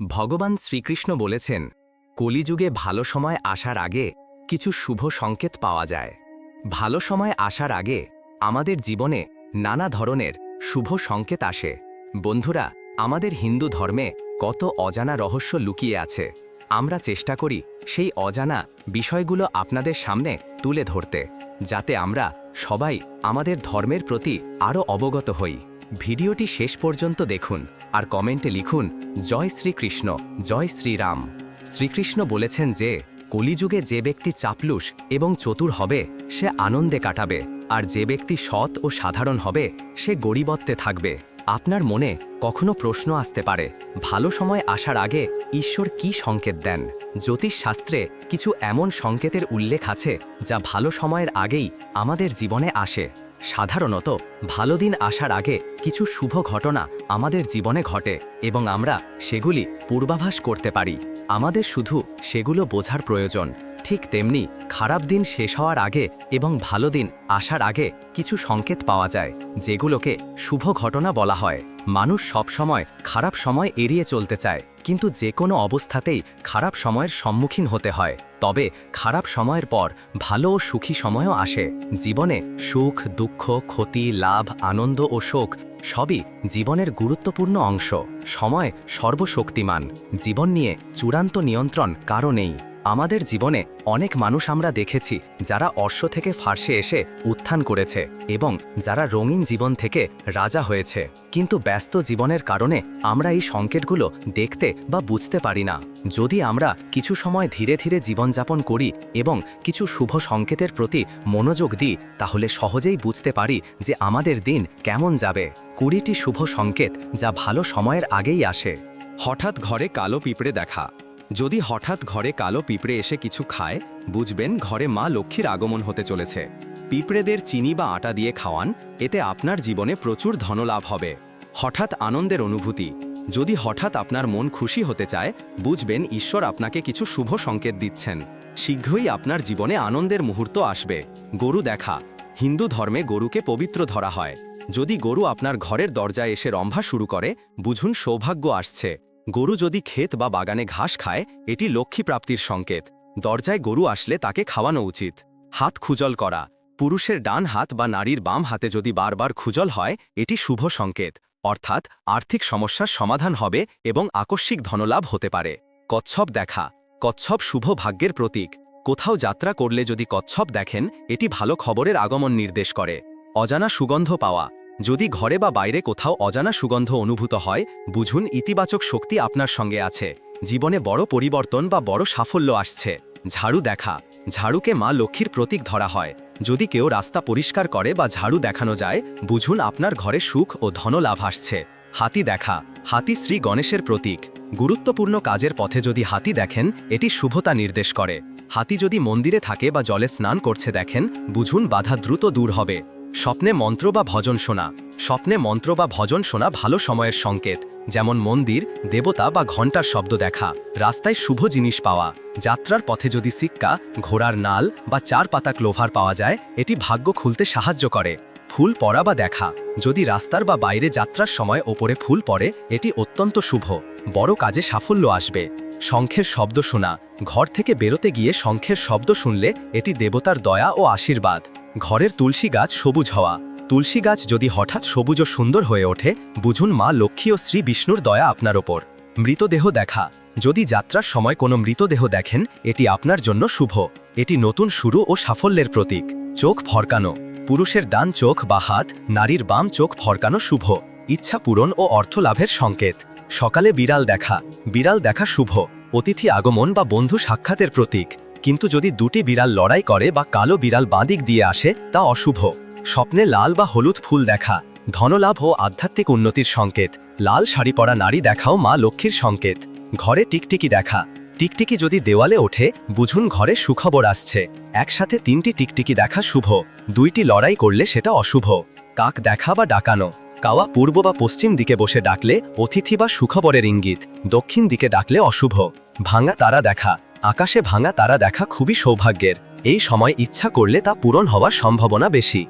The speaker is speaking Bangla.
ভগবান শ্রীকৃষ্ণ বলেছেন, কলিযুগে ভালো সময় আসার আগে কিছু শুভ সংকেত পাওয়া যায়। ভালো সময় আসার আগে আমাদের জীবনে নানা ধরনের শুভ সংকেত আসে। বন্ধুরা, আমাদের হিন্দু ধর্মে কত অজানা রহস্য লুকিয়ে আছে। আমরা চেষ্টা করি সেই অজানা বিষয়গুলো আপনাদের সামনে তুলে ধরতে, যাতে আমরা সবাই আমাদের ধর্মের প্রতি আরও অবগত হই। ভিডিওটি শেষ পর্যন্ত দেখুন আর কমেন্টে লিখুন, জয় শ্রীকৃষ্ণ, জয় শ্রীরাম। শ্রীকৃষ্ণ বলেছেন যে, কলিযুগে যে ব্যক্তি চাপলুস এবং চতুর হবে, সে আনন্দে কাটাবে, আর যে ব্যক্তি সৎ ও সাধারণ হবে, সে গরিবত্বে থাকবে। আপনার মনে কখনো প্রশ্ন আসতে পারে, ভালো সময় আসার আগে ঈশ্বর কি সংকেত দেন? জ্যোতিষ শাস্ত্রে কিছু এমন সংকেতের উল্লেখ আছে যা ভালো সময়ের আগেই আমাদের জীবনে আসে। সাধারণত ভালো দিন আসার আগে কিছু শুভ ঘটনা আমাদের জীবনে ঘটে এবং আমরা সেগুলি পূর্বাভাস করতে পারি। আমাদের শুধু সেগুলো বোঝার প্রয়োজন। ঠিক তেমনি খারাপ দিন শেষ হওয়ার আগে এবং ভালো দিন আসার আগে কিছু সংকেত পাওয়া যায়, যেগুলোকে শুভ ঘটনা বলা হয়। মানুষ সবসময় খারাপ সময় এড়িয়ে চলতে চায়, কিন্তু যে কোনো অবস্থাতেই খারাপ সময়ের সম্মুখীন হতে হয়। তবে খারাপ সময়ের পর ভালো ও সুখী সময়ও আসে। জীবনে সুখ, দুঃখ, ক্ষতি, লাভ, আনন্দ ও শোক সবই জীবনের গুরুত্বপূর্ণ অংশ। সময় সর্বশক্তিমান। জীবন নিয়ে চূড়ান্ত নিয়ন্ত্রণ কারও নেই। আমাদের জীবনে অনেক মানুষ আমরা দেখেছি যারা অশ্ব থেকে ফার্সে এসে উত্থান করেছে এবং যারা রঙিন জীবন থেকে রাজা হয়েছে। কিন্তু ব্যস্ত জীবনের কারণে আমরা এই সংকেতগুলো দেখতে বা বুঝতে পারি না। যদি আমরা কিছু সময় ধীরে ধীরে জীবনযাপন করি এবং কিছু শুভ সংকেতের প্রতি মনোযোগ দিই, তাহলে সহজেই বুঝতে পারি যে আমাদের দিন কেমন যাবে। কুড়িটি শুভ সংকেত যা ভালো সময়ের আগেই আসে। হঠাৎ ঘরে কালো পিঁপড়ে দেখা। যদি হঠাৎ ঘরে কালো পিঁপড়ে এসে কিছু খায়, বুঝবেন ঘরে মা লক্ষ্মীর আগমন হতে চলেছে। পিঁপড়েদের চিনি বা আটা দিয়ে খাওয়ান, এতে আপনার জীবনে প্রচুর ধনলাভ হবে। হঠাৎ আনন্দের অনুভূতি। যদি হঠাৎ আপনার মন খুশি হতে চায়, বুঝবেন ঈশ্বর আপনাকে কিছু শুভ সংকেত দিচ্ছেন। শীঘ্রই আপনার জীবনে আনন্দের মুহূর্ত আসবে। গরু দেখা। হিন্দু ধর্মে গরুকে পবিত্র ধরা হয়। যদি গরু আপনার ঘরের দরজায় এসে রম্ভা শুরু করে, বুঝুন সৌভাগ্য আসছে। গরু যদি ক্ষেত বা বাগানে ঘাস খায়, এটি লক্ষ্মী প্রাপ্তির সংকেত। দরজায় গরু আসলে তাকে খাওয়ানো উচিত। হাত খুজল করা। পুরুষের ডান হাত বা নারীর বাম হাতে যদি বারবার খুজল হয়, এটি শুভ সংকেত। অর্থাৎ, আর্থিক সমস্যার সমাধান হবে এবং আকস্মিক ধনলাভ হতে পারে। কচ্ছপ দেখা। কচ্ছপ শুভ ভাগ্যের প্রতীক। কোথাও যাত্রা করলে যদি কচ্ছপ দেখেন, এটি ভালো খবরের আগমন নির্দেশ করে। অজানা সুগন্ধ পাওয়া। যদি ঘরে বা বাইরে কোথাও অজানা সুগন্ধ অনুভূত হয়, বুঝুন ইতিবাচক শক্তি আপনার সঙ্গে আছে। জীবনে বড় পরিবর্তন বা বড় সাফল্য আসছে। ঝাড়ু দেখা। ঝাড়ুকে মা লক্ষ্মীর প্রতীক ধরা হয়। যদি কেউ রাস্তা পরিষ্কার করে বা ঝাড়ু দেখানো যায়, বুঝুন আপনার ঘরে সুখ ও ধনলাভ আসছে। হাতি দেখা। হাতি শ্রী গণেশের প্রতীক। গুরুত্বপূর্ণ কাজের পথে যদি হাতি দেখেন, এটি শুভতা নির্দেশ করে। হাতি যদি মন্দিরে থাকে বা জলে স্নান করছে দেখেন, বুঝুন বাধা দ্রুত দূর হবে। স্বপ্নে মন্ত্র বা ভজন শোনা। স্বপ্নে মন্ত্র বা ভজন শোনা ভালো সময়ের সংকেত, যেমন মন্দির, দেবতা বা ঘণ্টার শব্দ দেখা, রাস্তায় শুভ জিনিস পাওয়া। যাত্রার পথে যদি সিক্কা, ঘোড়ার নাল বা চার পাতা ক্লোভার পাওয়া যায়, এটি ভাগ্য খুলতে সাহায্য করে। ফুল পড়া বা দেখা, যদি রাস্তার বা বাইরে যাত্রার সময় ওপরে ফুল পড়ে, এটি অত্যন্ত শুভ, বড় কাজে সাফল্য আসবে। শঙ্খের শব্দ শোনা, ঘর থেকে বেরোতে গিয়ে শঙ্খের শব্দ শুনলে এটি দেবতার দয়া ও আশীর্বাদ। ঘরের তুলসী গাছ সবুজ হওয়া। তুলসী গাছ যদি হঠাৎ সবুজ ও সুন্দর হয়ে ওঠে, বুঝুন মা লক্ষ্মী ও শ্রী বিষ্ণুর দয়া আপনার ওপর। মৃতদেহ দেখা। যদি যাত্রার সময় কোনো মৃতদেহ দেখেন, এটি আপনার জন্য শুভ। এটি নতুন শুরু ও সাফল্যের প্রতীক। চোখ ফরকানো পুরুষের ডান চোখ বা হাত, নারীর বাম চোখ ফরকানো শুভ। ইচ্ছা পূরণ ও অর্থ লাভের সংকেত। সকালে বিড়াল দেখা। বিড়াল দেখা শুভ। অতিথি আগমন বা বন্ধু সাক্ষাতের প্রতীক। কিন্তু যদি দুটি বিড়াল লড়াই করে বা কালো বিড়াল বাঁদিক দিয়ে আসে, তা অশুভ। স্বপ্নে লাল বা হলুদ ফুল দেখা, ধনলাভ ও আধ্যাত্মিক উন্নতির সংকেত, লাল শাড়ি পরা নারী দেখাও মা লক্ষ্মীর সংকেত। ঘরে টিকটিকি দেখা, টিকটিকি যদি দেওয়ালে ওঠে, বুঝুন ঘরে সুখবর আসছে। একসাথে তিনটি টিকটিকি দেখা শুভ, দুইটি লড়াই করলে সেটা অশুভ। কাক দেখা বা ডাকানো, কাওয়া পূর্ব বা পশ্চিম দিকে বসে ডাকলে অতিথি বা সুখবরের ইঙ্গিত, দক্ষিণ দিকে ডাকলে অশুভ। ভাঙা তারা দেখা আকাশে ভাঙা তারা দেখা খুবই সৌভাগ্যের। এই সময় ইচ্ছা করলে তা পূরণ হওয়ার সম্ভাবনা বেশি।